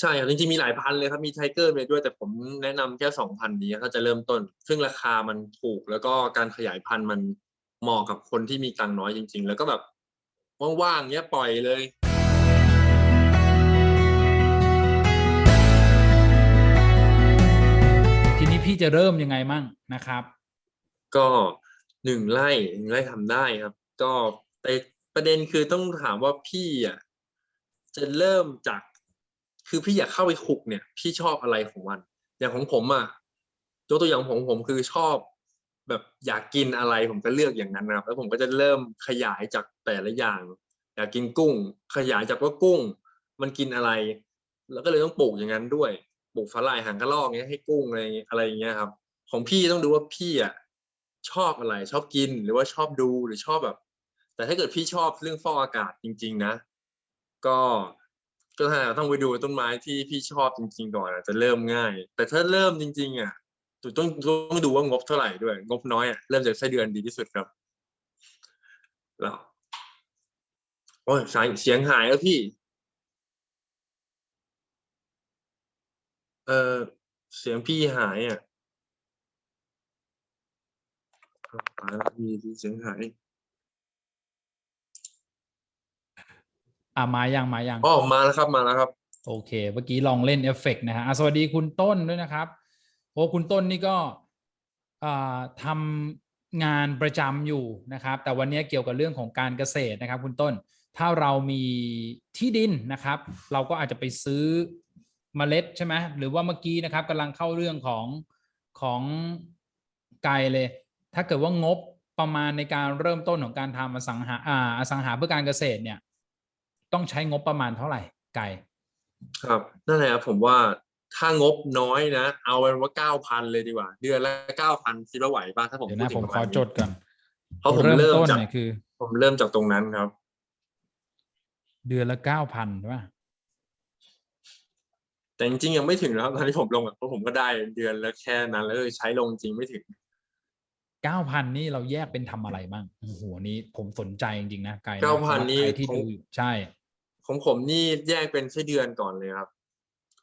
ใช่ครับจริงๆมีหลายพันเลยครับมีไทเกอร์เมด้วย แต่ผมแนะนำแค่สองพันนี้ถ้าจะเริ่มต้น ซึ่งราคามันถูกแล้วก็การขยายพันธุ์มันเหมาะกับคนที่มีตังค์น้อยจริง ๆ แล้วก็แบบว่างๆเนี้ยปล่อยเลย ทีนี้พี่จะเริ่มยังไงมั่งนะครับ ก็หนึ่งไร่หนึ่งไร่ทำได้ครับ ก็แต่ประเด็นคือต้องถามว่าพี่อะจะเริ่มจาก คือพี่อยากเข้าไปขุกเนี่ย พี่ชอบอะไรของมัน อย่างของผมอะยกตัวอย่างของผมคือชอบ แบบอยากกินอะไรผมก็เลือกอย่างนั้นนะครับ แล้วผมก็จะเริ่มขยายจากแต่ละอย่าง อยากกินกุ้ง ขยายจากว่ากุ้ง มันกินอะไร แล้วก็เลยต้องปลูกอย่างนั้นด้วยปลูกฝรั่งหางกระรอกเงี้ยให้กุ้งอะไรอะไรอย่างเงี้ยครับ ของพี่ต้องดูว่าพี่อะชอบอะไรชอบกินหรือว่าชอบดูหรือชอบแบบ แต่ถ้าเกิดพี่ชอบเรื่องฟอกอากาศจริง ๆ นะ ก็ ก็ถ้าต้องไปดูต้นไม้ที่พี่ชอบจริง ๆ ก่อนอาจจะเริ่มง่าย แต่ถ้าเริ่มจริง ๆ อะต้องต้องดูว่างบเท่าไหร่ด้วย งบน้อยอะเริ่มจากไส้เดือนดีที่สุดครับแล้วโอ้ยสายเสียงหายแล้วพี่ เออเสียงพี่หายอะหายแล้วพี่เสียงหาย อ่ามายังมายังอ๋อมาแล้วครับมาแล้วครับ โอเค เมื่อกี้ลองเล่นเอฟเฟกต์นะฮะอะสวัสดีคุณต้นด้วยนะครับโอ้คุณต้นนี่ก็อ่าทำงานประจำอยู่นะครับ แต่วันนี้เกี่ยวกับเรื่องของการเกษตรนะครับ คุณต้น ถ้าเรามีที่ดินนะครับ เราก็อาจจะไปซื้อเมล็ดใช่ไหมหรือว่าเมื่อกี้นะครับกำลังเข้าเรื่องของของไกลเลย ถ้าเกิดว่างบประมาณในการเริ่มต้นของการทำอสังหาอ่าอสังหาเพื่อการเกษตรเนี่ย ต้องใช้งบประมาณเท่าไหร่ไกลครับนั่นแหละครับผมว่าถ้างบน้อยนะ เอาเป็นว่าเก้าพันเลยดีกว่า เดือนละเก้าพันคิดว่าไหวป่ะถ้าผมเดี๋ยวพูดนะถึผงมประขอมาณนี้จดก่อนเพราะผมเริ่มต้นจากเนี่ยคือ ผมเริ่มจากตรงนั้นครับ เดือนละเก้าพันใช่ป่ะแต่จริงๆยังไม่ถึงนะครับตอนที่ผมลงอะเพราะผมก็ได้เดือนละแค่นั้นแล้วใช้ลงจริงไม่ถึงเก้าพันนี่เราแยกเป็นทำอะไรบ้างโอ้โหนี้ผมสนใจจริงๆนะไกละ9,000สำหรับนี่ใครที่ของดูอยู่ใช่ ของผมนี่แยกเป็นไส้เดือนก่อนเลยครับ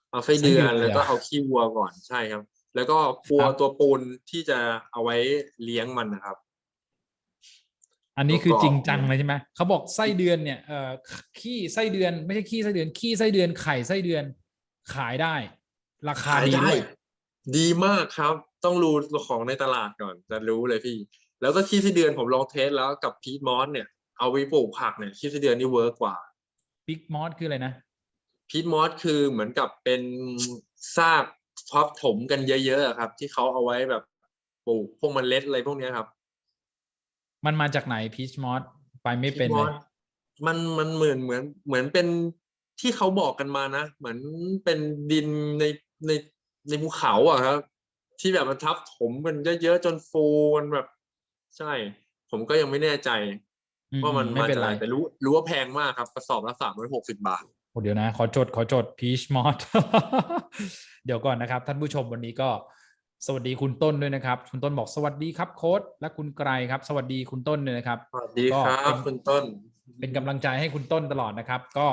เอาไส้เดือนไส้เดือนเลยแล้วก็เหรอเอาขี้วัวก่อนใช่ครับ แล้วก็วัวครับ ตัวปูนที่จะเอาไว้เลี้ยงมันนะครับ อันนี้คือแล้วก็จริงจังเลยใช่ไหมเขาบอกไส้เดือนเนี่ยเอ่อขี้ไส้เดือนไม่ใช่ขี้ไส้เดือนขี้ไส้เดือนไข่ไส้เดือนขายได้ ราคาขายดีได้ด้วย ดีมากครับ ต้องรู้ของในตลาดก่อนจะรู้เลยพี่ แล้วก็ขี้ไส้เดือนผมลองเทสแล้วกับพีทมอสเนี่ยเอาไปปลูกผักเนี่ยขี้ไส้เดือนนี่เวิร์กกว่า บิ๊กมอสคืออะไรนะพีทมอสคือเหมือนกับเป็นซากทับถมกันเยอะๆอะครับ ที่เขาเอาไว้แบบปลูกพวกเมล็ดอะไรพวกเนี้ยครับ มันมาจากไหนพีชมอสไปไม่เป็นพีทเลมอยสมันมันเหมือนเหมือนเหมือนเป็นที่เขาบอกกันมานะ เหมือนเป็นดินในในในภูเขาอะครับ ที่แบบมันทับถมกันเยอะๆจนฟูมันแบบ ใช่ ผมก็ยังไม่แน่ใจ อืมว่ามันไม่มาเป็นจากไรอะไรแต่รู้รู้ว่าแพงมากครับกระสอบละสามร้อยหกสิบาทโอ้เดี๋ยวนะ ขอจดขอจดพีชมอสเดี๋ยวก่อนนะครับ ท่านผู้ชมวันนี้ก็สวัสดีคุณต้นด้วยนะครับ คุณต้นบอกสวัสดีครับโค้ดและคุณไกรครับ สวัสดีคุณต้นด้วยนะครับสวัสดีก็ครับเป็นคุณต้น เป็นกำลังใจให้คุณต้นตลอดนะครับ ก็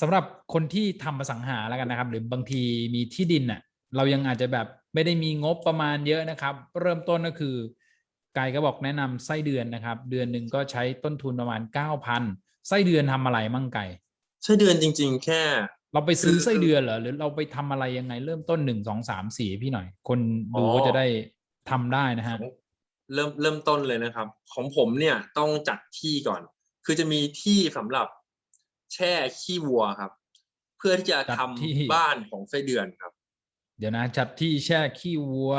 สำหรับคนที่ทำอสังหาแล้วกันนะครับ หรือบางทีมีที่ดินน่ะ เรายังอาจจะแบบไม่ได้มีงบประมาณเยอะนะครับ เริ่มต้นก็คือไกายก็บอกแนะนำไส้เดือนนะครับ เดือนหนึ่งก็ใช้ต้นทุนประมาณเก้าพันไส้เดือนทำอะไรมั่งไก่ใช่เดือนจริง ๆ แค่ เราไปซื้อคือไส้เดือนเหรอหรือเราไปทำอะไรยังไงเริ่มต้นหนึ่งสองสามสี่พี่หน่อย คนดูอ๋อก็จะได้ทำได้นะฮะเริ่มเริ่มต้นเลยนะครับ ของผมเนี่ยต้องจัดที่ก่อน คือจะมีที่สำหรับแช่ขี้วัวครับ เพื่อที่จะจัดทำที่บ้านของไส้เดือนครับ เดี๋ยวนะจัดที่แช่ขี้วัว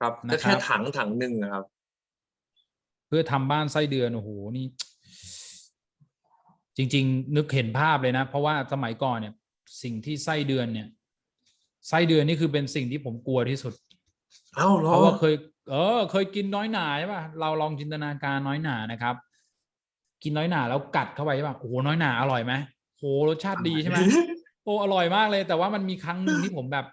ครับนะก็ครัแค่บถังถังหนึ่งนะครับ เพื่อทำบ้านไส้เดือนโอ้โหนี่ จริง ๆ นึกเห็นภาพเลยนะ เพราะว่าสมัยก่อนเนี่ย สิ่งที่ไส้เดือนเนี่ยไส้เดือนนี่คือเป็นสิ่งที่ผมกลัวที่สุดเอ้าเหรเพอราะว่าเคย เออ เคยกินน้อยหนาใช่ป่ะเราลองจินตนาการน้อยหนานะครับ กินน้อยหนาแล้วกัดเข้าไปใช่ป่ะโอ้โหน้อยหนาอร่อยไหมโหรสชาติดีใช่ไหมโอ้อร่อยมากเลย แต่ว่ามันมีครั้งหนึ่งที่ผมแบบ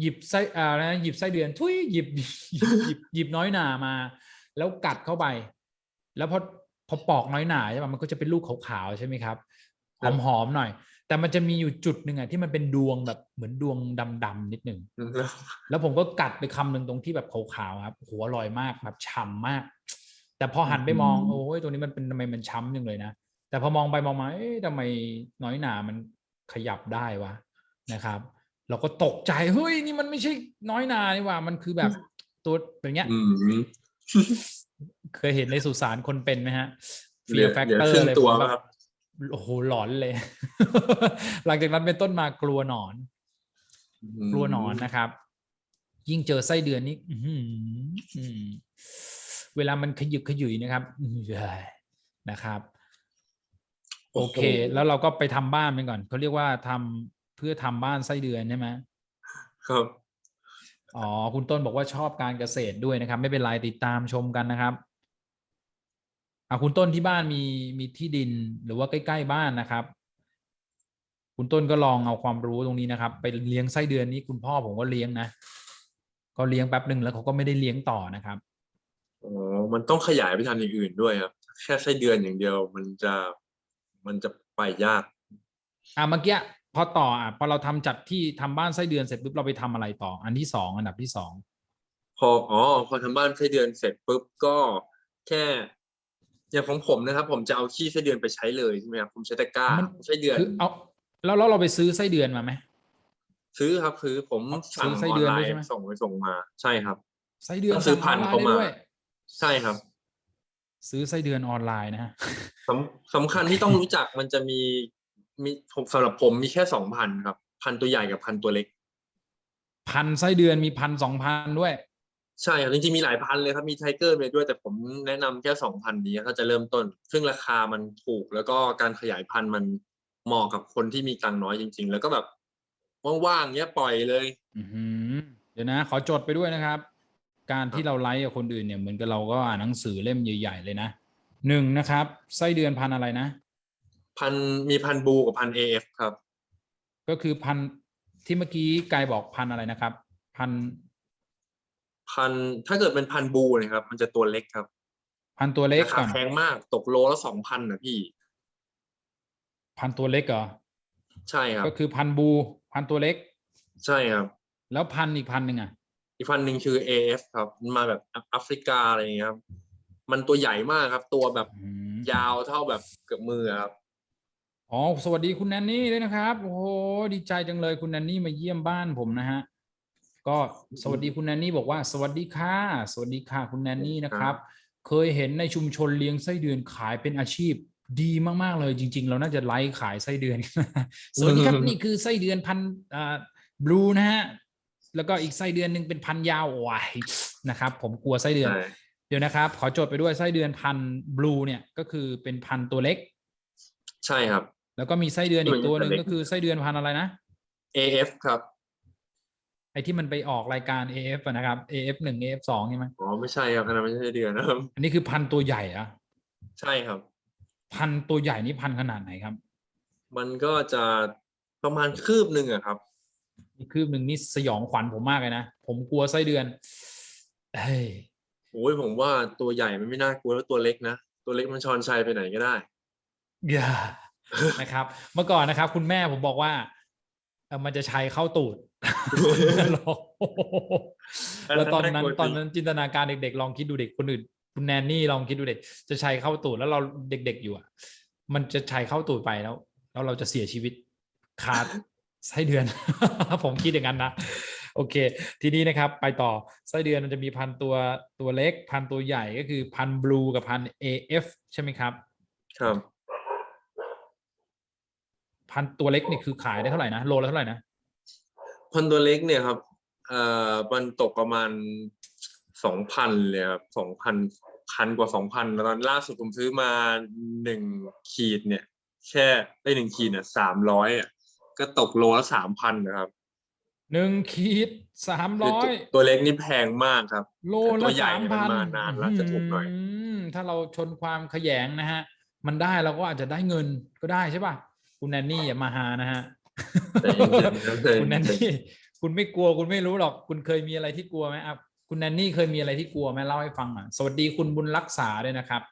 หยิบไส้อ่านะหยิบไส้เดือนทุยหยิบหยิบหยิบหยิบน้อยหนามา แล้วกัดเข้าไป แล้วพอพอปอกน้อยหนาใช่ป่ะมันก็จะเป็นลูกขาวๆใช่ไหมครับหครับอมๆหน่อย แต่มันจะมีอยู่จุดหนึ่งอะที่มันเป็นดวงแบบเหมือนดวงดำๆนิดหนึ่งแล้วแล้วผมก็กัดไปคำหนึ่งตรงที่แบบขาวๆครับโอ้โหอร่อยมากแบบฉ่ำมาก แต่พอหันไปมองโอ้ยตรงนี้มันเป็นทำไมมันช้ำจังเลยนะแต่พอมองไปมองมาเอ๊ะทำไมน้อยหนามันขยับได้วะนะครับ เราก็ตกใจเฮ้ยนี่มันไม่ใช่น้อยหนานี่หว่า มันคือแบบตัวแบบเนี้ยอืม เคยเห็นในสุสานคนเป็นไหมฮะเหลือ Fear เหลือ Factor ครึ่งเลยตัวผมแบครับบโอ้โหหลอนเลย หลังจากนั้นเป็นต้นมากลัวหนอน กลัวหนอนนะครับ ยิ่งเจอไส้เดือนนี่อื้อหืออืมเวลามันขยึกขยืยนะครับอื้อนะครับ โอเค แล้วเราก็ไปทำบ้านไปก่อนเขาเรียกว่าทำเพื่อทำบ้านไส้เดือนใช่ไหมครับ อ๋อ คุณต้นบอกว่าชอบการเกษตรด้วยนะครับ ไม่เป็นไรติดตามชมกันนะครับอ่าคุณต้นที่บ้านมีมีที่ดินหรือว่าใกล้ ๆ บ้านนะครับ คุณต้นก็ลองเอาความรู้ตรงนี้นะครับ ไปเลี้ยงไส้เดือนนี้คุณพ่อผมก็เลี้ยงนะก็เลี้ยงแป๊บหนึ่งแล้วเขาก็ไม่ได้เลี้ยงต่อนะครับอ๋อมันต้องขยายไปทำอย่างอื่นด้วยครับ แค่ไส้เดือนอย่างเดียวมันจะมันจะไปยาก อ่าเมื่อกี้พ อต่ออะพอเราทำจัดที่ทำบ้านไส้เดือนเสร็จปุ๊บเราไปทำอะไรต่อ อันที่สองอันดับที่สองพออ๋อพอทำบ้านไส้เดือนเสร็จปุ๊บก็แค่อย่างของผมนะครับ ผมจะเอาขี้ไส้เดือนไปใช้เลยใช่ไหมครับผมใช้ตะกร้าไส้เดือนคือเอาแล้วแล้วเราไปซื้อไส้เดือนมาไหมซื้อครับซื้อผมซื้สั่งอไส้ออเดืนอนไลด้วยน์ใช่ไหมส่งไปส่งมา ใช่ครับไส้เดือนต้องซื้อพันธุ์สั่งเข้ามาออนไลน์ได้ด้วยใช่ครับ ซื้อไส้เดือนออนไลน์นะฮะสำสำคัญที่ต้องรู้จักมันจะมี มีผมสำหรับผมมีแค่สองพันครับ พันตัวใหญ่กับพันตัวเล็ก พันไส้เดือนมีพันสองพันด้วย ใช่ครับจริงๆมีหลายพันเลยครับมีไทเกอร์เลยด้วยแต่ผมแนะนำแค่สองพันนี้ถ้าจะเริ่มต้น ซึ่งราคามันถูกแล้วก็การขยายพันธุ์มันเหมาะกับคนที่มีตังค์น้อยจริง ๆ แล้วก็แบบว่างๆเนี้ยปล่อยเลย อือหือเดี๋ยวนะ ขอจดไปด้วยนะครับ การที่เราไลฟ์กับคนอื่นเนี่ยเหมือนกับเราก็อ่านหนังสือเล่มใหญ่ ๆ เลยนะหนึ่งนะครับไส้เดือนพันธุ์อะไรนะ พันมีพันบูกับพันเอฟครับ ก็คือพันธุ์ที่เมื่อกี้กายบอกพันธุ์อะไรนะครับ พันธุ์พันถ้าเกิดเป็นพันบูเนะครับ มันจะตัวเล็กครับ พันธุ์ตัวเล็กราคาก่อนแพงมากตกโลละสองพันนะพี่ พันธุ์ตัวเล็กเหรอใช่ครับ ก็คือพันธุ์บู พันธุ์ตัวเล็ก ใช่ครับ แล้วพันธุ์อีกพันธุ์หนึ่งอะ อีกพันหนึ่งคือ AF ครับมันมาแบบแอฟริกาอะไรอย่างเงี้ยครับ มันตัวใหญ่มากครับ ตัวแบบอืมยาวเท่าแบบเกือบมือครับ อ๋อสวัสดีคุณแนนนี่ด้วยนะครับโอ้โหดีใจจังเลยคุณแนนนี่มาเยี่ยมบ้านผมนะฮะก็สวัสดีคุณแนนนี่บอกว่า สวัสดีค่ะสวัสดีค่ะคุณแนนนี่นะครับ เคยเห็นในชุมชนเลี้ยงไส้เดือนขายเป็นอาชีพดีมาก ๆ เลยจริง ๆ เราน่าจะไลฟ์ขายไส้เดือนสวัสดีครับนี่คือไส้เดือนพันอ่าบลูนะฮะแล้วก็อีกไส้เดือนหนึ่งเป็นพันยาววายนะครับ ผมกลัวไส้เดือนใช่เดี๋ยวนะครับ ขอจดไปด้วยไส้เดือนพันบลูเนี่ยก็คือเป็นพันตัวเล็ก ใช่ครับ แล้วก็มีไส้เดือนอีกตัวหนึ่งตัวเล็กก็คือไส้เดือนพันธุ์อะไรนะ AF ครับไอ้ที่มันไปออกรายการ AF อะนะครับ AF หนึ่ง AF สองใช่ไหมอ๋อไม่ใช่ครับอันนั้นไม่ใช่เดือนนะครับอันนี้คือพันตัวใหญ่อะใช่ครับ พันตัวใหญ่นี่พันขนาดไหนครับ มันก็จะประมาณคืบหนึ่งอะครับนี่คืบหนึ่งนี่สยองขวัญผมมากเลยนะ ผมกลัวไส้เดือนเฮ้ยโอ้ยผมว่าตัวใหญ่มันไม่น่ากลัวแล้วตัวเล็กนะ ตัวเล็กมันชอนชัยไปไหนก็ได้อย่า นะครับ เมื่อก่อนนะครับ คุณแม่ผมบอกว่าเอ่อมันจะใช้เข้าตูดแล้วตอนนั้นน่ากลัวจริงตอนนั้นจินตนาการเด็ก ๆ ลองคิดดูเด็กคนอื่น คุณแนนนี่ลองคิดดูเด็ก จะใช้เข้าตูดแล้วเราเด็ก ๆอยู่อะ มันจะใช้เข้าตูดไปแล้ว แล้วเราจะเสียชีวิตขาดไส้เดือน ผมคิดอย่างนั้นนะโอเค ทีนี้นะครับ ไปต่อไส้เดือนมันจะมีพันตัวตัวเล็ก พันตัวใหญ่ก็คือพันบลูกับพัน AF ใช่ไหมครับ ครับ พันตัวเล็กนี่คือขายได้เท่าไหร่นะโลละเท่าไหร่นะพันตัวเล็กเนี่ยครับเอ่อมันตกประมาณสองพันเลยครับสองพันพันกว่าสองพันตอนล่าสุดผมซื้อมาหนึ่งขีดเนี่ย แค่ได้หนึ่งขีดเนี่ยสามร้อยอะก็ตกโลละสามพันนะครับหนึ่งขีดสามคือร้อตัวยตัวเล็กนี่แพงมากครับ โลแต่ตัละวใหญ่สามเนี่ยมัพันนมานานแล้วจะถูกหน่อยถ้าเราชนความขยงนะฮะ มันได้เราก็อาจจะได้เงินก็ได้ใช่ป่ะ คุณแนนนี่อย่ามาหานะฮะคุณแนนนี่คุณไม่กลัวคุณไม่รู้หรอก คุณเคยมีอะไรที่กลัวไหมครับคุณแนนนี่เคยมีอะไรที่กลัวไหมเล่าให้ฟังอะสวัสดีคุณบุญรักษาด้วยนะครับ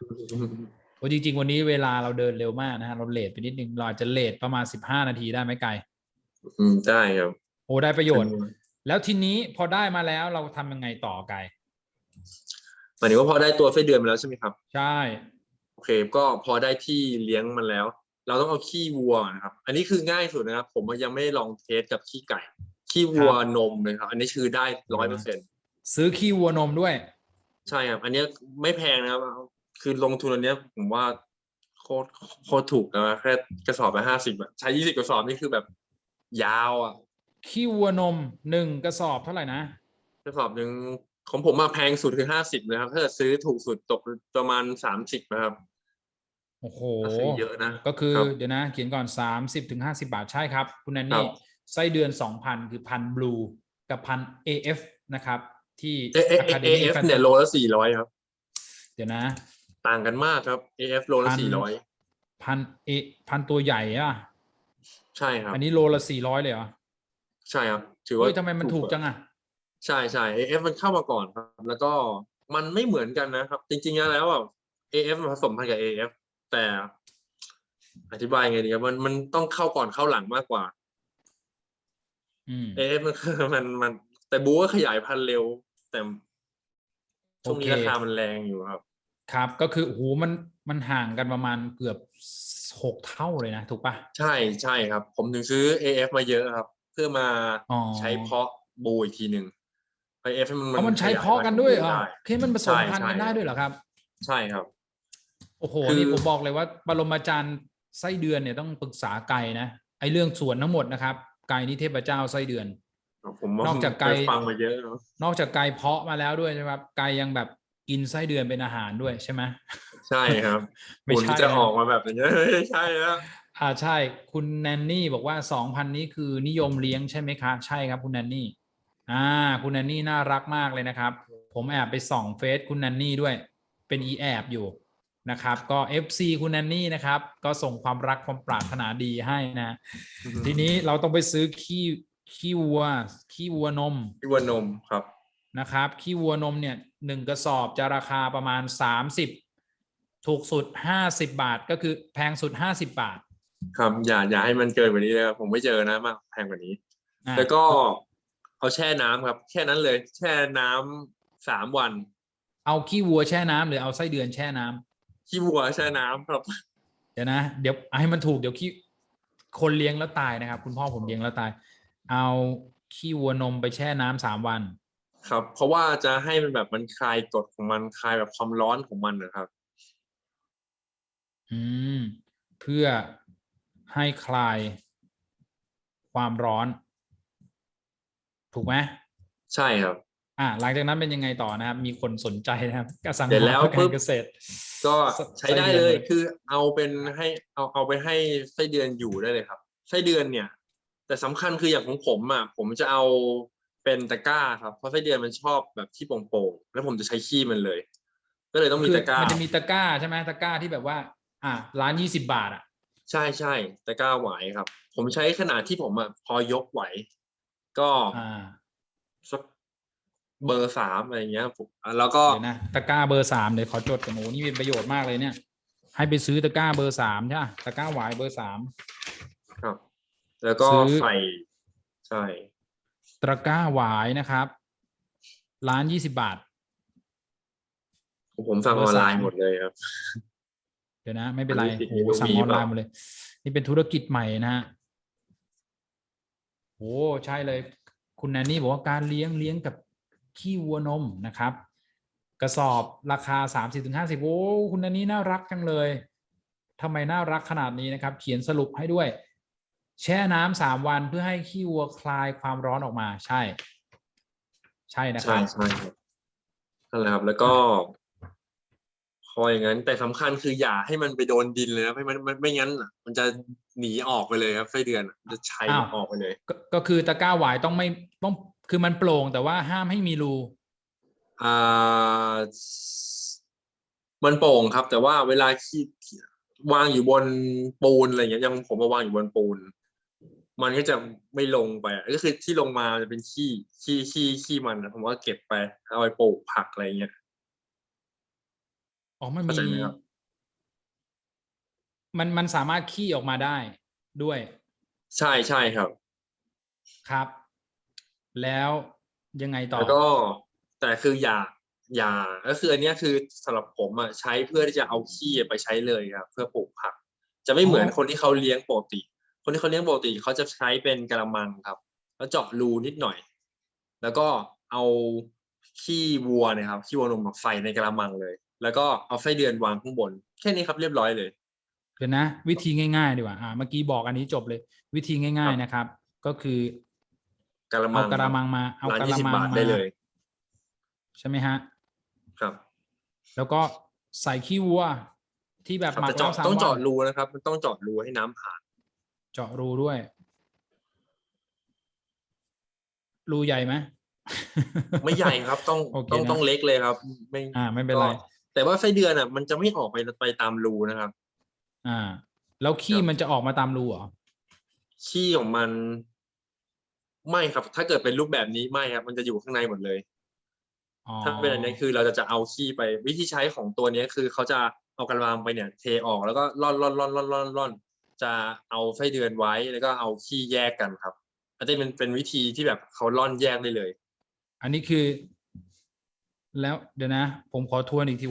โอ้ราะจริง ๆ วันนี้เวลาเราเดินเร็วมากนะฮะเราเลทไปนิดนึงเราอาจจะเลทประมาณสิบห้านาทีได้ไหมไกลอืมได้ครับโอ้ได้ประโยชน์ แล้วทีนี้พอได้มาแล้วเราทำยังไงต่อไกลหมายถึงว่าพอได้ตัวไส้เดือนมาแล้วใช่ไหมครับ ใช่โอเค ก็พอได้ที่เลี้ยงมันแล้ว เราต้องเอาขี้วัวนะครับ อันนี้คือง่ายสุดนะครับ ผมยังไม่ได้ลองเทสกับขี้ไก่ ขี้วัวนมเลยครับ อันนี้คือได้ร้อยเปอร์เซ็นซื้อขี้วัวนมด้วย ใช่ครับ อันเนี้ยไม่แพงนะครับ คือลงทุนอันเนี้ยผมว่าโคตรโคตรถูกนะแค่กระสอบละห้าสิบอะใช้ยี่สิบกระสอบนี่คือแบบ ยาวอะขี้วัวนมหนึ่งกระสอบเท่าไหร่นะกระสอบหนึ่งของผมมาแพงสุดคือห้าสิบนะครับ ถ้าเกิดซื้อถูกสุดตกประมาณสามสิบนะครับ โอ้โหก็ซื้อเยอะนะ ก็คือครับเดี๋ยวนะ เขียนก่อนสามสิบถึงห้าสิบาทใช่ครับ คุณแนนครันี่บไส้เดือนสองพันคือพันบลูกับพัน AF นะครับ ที่เอเอเอ Academy เอฟ Fantasy เนี่ยโลละสี่ร้อยครับ เดี๋ยวนะ ต่างกันมากครับ AF โลละพันสี่ร้อยพันเอพันตัวใหญ่อะใช่ครับ อันนี้โลละสี่ร้อยเลยเหรอ ใช่ครับ ถือว่าเฮ้ยทำไมมันถูกจังอะใช่ใช่ AF มันเข้ามาก่อนครับ แล้วก็มันไม่เหมือนกันนะครับ จริงๆแล้วอะ AF มันผสมพันธุ์กับ AF แต่อธิบายไงดีครับมันมันต้องเข้าก่อนเข้าหลังมากกว่า อืม AF มันคือมันมัน แต่บูก็ขยายพันธุ์เร็ว แต่ช่วงนี้โอเค ราคามันแรงอยู่ครับ ครับก็คือโอ้โหมันมันห่างกันประมาณเกือบหกเท่าเลยนะ ถูกปะใช่ใช่ครับ ผมถึงซื้อ AF มาเยอะครับ เพื่อมาอ๋อใช้เพาะบูอีกทีหนึ่ง AF มันเพราะมันใช้ขยเพาะกันด้วยเหรอได้เคมันผสมใช่พันธุ์กันใช่ ได้ด้วยเหรอครับ ใช่ครับ โอ้โหคือนี่ผมบอกเลยว่าบรมาจารย์ไส้เดือนเนี่ยต้องปรึกษาไก่นะไอ้เรื่องสวนทั้งหมดนะครับไก่นี่เทพเจ้าไส้เดือนผมว่นอกจากไกลเคยฟังมาเยอะเนอะนอกจากไก่เพาะมาแล้วด้วยใช่ไหมครับไก่ยังแบบกินไส้เดือนเป็นอาหารด้วยใช่ไหมใช่ครับไม่ผลใช่จะนะออกมาแบบนี้ไม่ใช่แล้วอ่าใช่ คุณแนนนี่บอกว่าสองพันนี้คือนิยมเลี้ยงใช่ไหมคะ ใช่ครับคุณแนนนี่ อ่า คุณแนนนี่น่ารักมากเลยนะครับ ผมแอบไปส่องเฟซคุณแนนนี่ด้วย เป็นอีแอบอยู่ นะครับ ก็ FC คุณแนนนี่นะครับ ก็ส่งความรักความปรารถนาดีให้นะ ทีนี้เราต้องไปซื้อขี้ขี้วัว ขี้วัวนมที่วัวนมครับ นะครับ ขี้วัวนมเนี่ยหนึ่งกระสอบจะราคาประมาณสามสิบถูกสุดห้าสิบบาท ก็คือแพงสุดห้าสิบบาทครับ อย่าอย่าให้มันเกินกว่านี้เลยครับผมไม่เจอนะมากแพงกว่านี้ อะแล้วก็เอาแช่น้ำครับ แค่นั้นเลย แช่น้ำสามวัน เอาขี้วัวแช่น้ำหรือเอาไส้เดือนแช่น้ำ ขี้วัวแช่น้ำครับ เดี๋ยวนะ เดี๋ยวให้มันถูกเดี๋ยวขี้คนเลี้ยงแล้วตายนะครับ คุณพ่อผมเลี้ยงแล้วตาย เอาขี้วัวนมไปแช่น้ำสามวัน ครับ เพราะว่าจะให้มันแบบมันคลายกรดของมันคลายแบบความร้อนของมันนะครับ อืม เพื่อให้คลายความร้อน ถูกไหมใช่ครับ อ่าหลังจากนั้นเป็นยังไงต่อนะครับ มีคนสนใจนะครับกสังเสร็จหาแล้วเพื่อปุ๊กาบรเกษตร ก็ไส้ใช้ได้ไส้เดือนเลยเลยคือเอาเป็นให้เอาเอาไปให้ไส้เดือนอยู่ได้เลยครับไส้เดือนเนี่ย แต่สำคัญคืออย่างของผมอะผมจะเอาเป็นตะกร้าครับเพราะไส้เดือนมันชอบแบบที่โป่งๆแล้วผมจะใช้ขี้มันเลย ก็เลยต้องมีคือตะกร้ามันจะมีตะกร้าใช่ไหมตะกร้าที่แบบว่า อ่าร้านยี่สิบาทอะใช่ใช่ตะกร้าไหวครับ ผมใช้ขนาดที่ผมอะพอยกไหว ก็อ่าสัก เบอร์สามอะไรเงี้ยผมอะแล้วก็เดี๋ยวนะตะกร้าเบอร์สามเดี๋ยวขอจดกันโอ้นี่เป็นประโยชน์มากเลยเนี่ย ให้ไปซื้อตะกร้าเบอร์สามใช่ปะตะกร้าหวายเบอร์สาม ครับ แล้วก็ซื้อ ใส่ใช่ตะกร้าหวายนะครับร้านยี่สิบาท ผมสั่งเบออร์อนไลสาม น์หมดเลยครับ เดี๋ยวนะ ไม่เป็นไรอันนี้ติดโอ้โห Xiaomi สั่งออนไลน์เปล่า หมดเลย นี่เป็นธุรกิจใหม่นะฮะโอ้ใช่เลย คุณแนนนี่บอกว่าการเลี้ยงเลี้ยงกับ ขี้วัวนมนะครับ กระสอบราคาสามสิบถึงห้าสิบโอ้ คุณแนนนี่น่ารักจังเลยทำไมน่ารักขนาดนี้นะครับ เขียนสรุปให้ด้วย แช่น้ำสามวันเพื่อให้ขี้วัวคลายความร้อนออกมาใช่ ใช่นะคใช่รับ ใช่ครับนั่นแหละครับแล้วก็พออย่างนั้น แต่สำคัญคืออย่าให้มันไปโดนดินเลยนะไม่มันมันไม่งั้นอะมันจะหนีออกไปเลยครับไส้เดือนอะมันจะชัยอ้าว ออกไปเลย ก็ก็คือตะกร้าหวายต้องไม่ต้อง คือมันโปร่งแต่ว่าห้ามให้มีรูอ่ามันโป่งครับ แต่ว่าเวลาขี้วางอยู่บนปูนอะไรอย่างเงี้ยอยังผมมาวางอยู่บนปูน มันก็จะไม่ลงไปอะก็คือที่ลงมาจะเป็นขี้ขี้ขี้ขี้มันนะผมก็เก็บไปเอาไปปลูกผักอะไรเงี้ย อ๋อมันเข้ามีใจไหมครับ มันมันสามารถขี้ออกมาได้ด้วยใช่ใช่ครับ ครับ แล้วยังไงต่อแล้วก็แต่คืออย่าอย่าก็คืออันเนี้ยคือสำหรับผมอะใช้เพื่อที่จะเอาขี้ไปใช้เลยครับเพื่อปลูกผัก จะไม่เหมือนคนที่เขาเลี้ยงปกติ คนที่เขาเลี้ยงปกติเขาจะใช้เป็นกระมังครับ แล้วเจาะรูนิดหน่อย แล้วก็เอาขี้วัวเนะครับขี้วัวนมมาใส่ในกระมังเลย แล้วก็เอาไส้เดือนวางข้างบน แค่นี้ครับเรียบร้อยเลย เดี๋ยวนะ วิธีง่ายๆดีกว่าอ่าเมื่อกี้บอกอันนี้จบเลย วิธีง่าย ๆนะครับ ก็คือ กระมัเอางกระมังมาเอาร้านกระยี่สิบมังบาทมาได้เลย ใช่ไหมฮะ ครับแล้วก็ใส่ขี้วัวที่แบบครับหมักแต่เจาะแล้วสามต้องวัเจาะนรูนะครับ มันต้องเจาะรูให้น้ำผ่าน เจาะรูด้วย รูใหญ่ไหม ไม่ใหญ่ครับ ต้องโอเคต้องนะ ต้องเล็กเลยครับ ไม่อ่า ไม่เป็นไร ก็แต่ว่าไส้เดือนอะ มันจะไม่ออกไปไปตามรูนะครับ อ่า แล้วขี้ครับ มันจะออกมาตามรูเหรอ ขี้ของมัน ไม่ครับ ถ้าเกิดเป็นรูปแบบนี้ไม่ครับ มันจะอยู่ข้างในหมดเลย อ๋อถ้าเป็นอันนี้คือเราจะจะเอาขี้ไปวิธีใช้ของตัวเนี้ยคือเขาจะเอากระมังไปเนี่ยเทออกแล้วก็ร่อนร่อนร่อนร่อนร่อนร่อนจะเอาไส้เดือนไว้แล้วก็เอาขี้แยกกันครับอันนี้เป็นเป็นวิธีที่แบบเขาร่อนแยกได้เลย อันนี้คือ แล้วเดี๋ยวนะ ผมขอทวนอีกที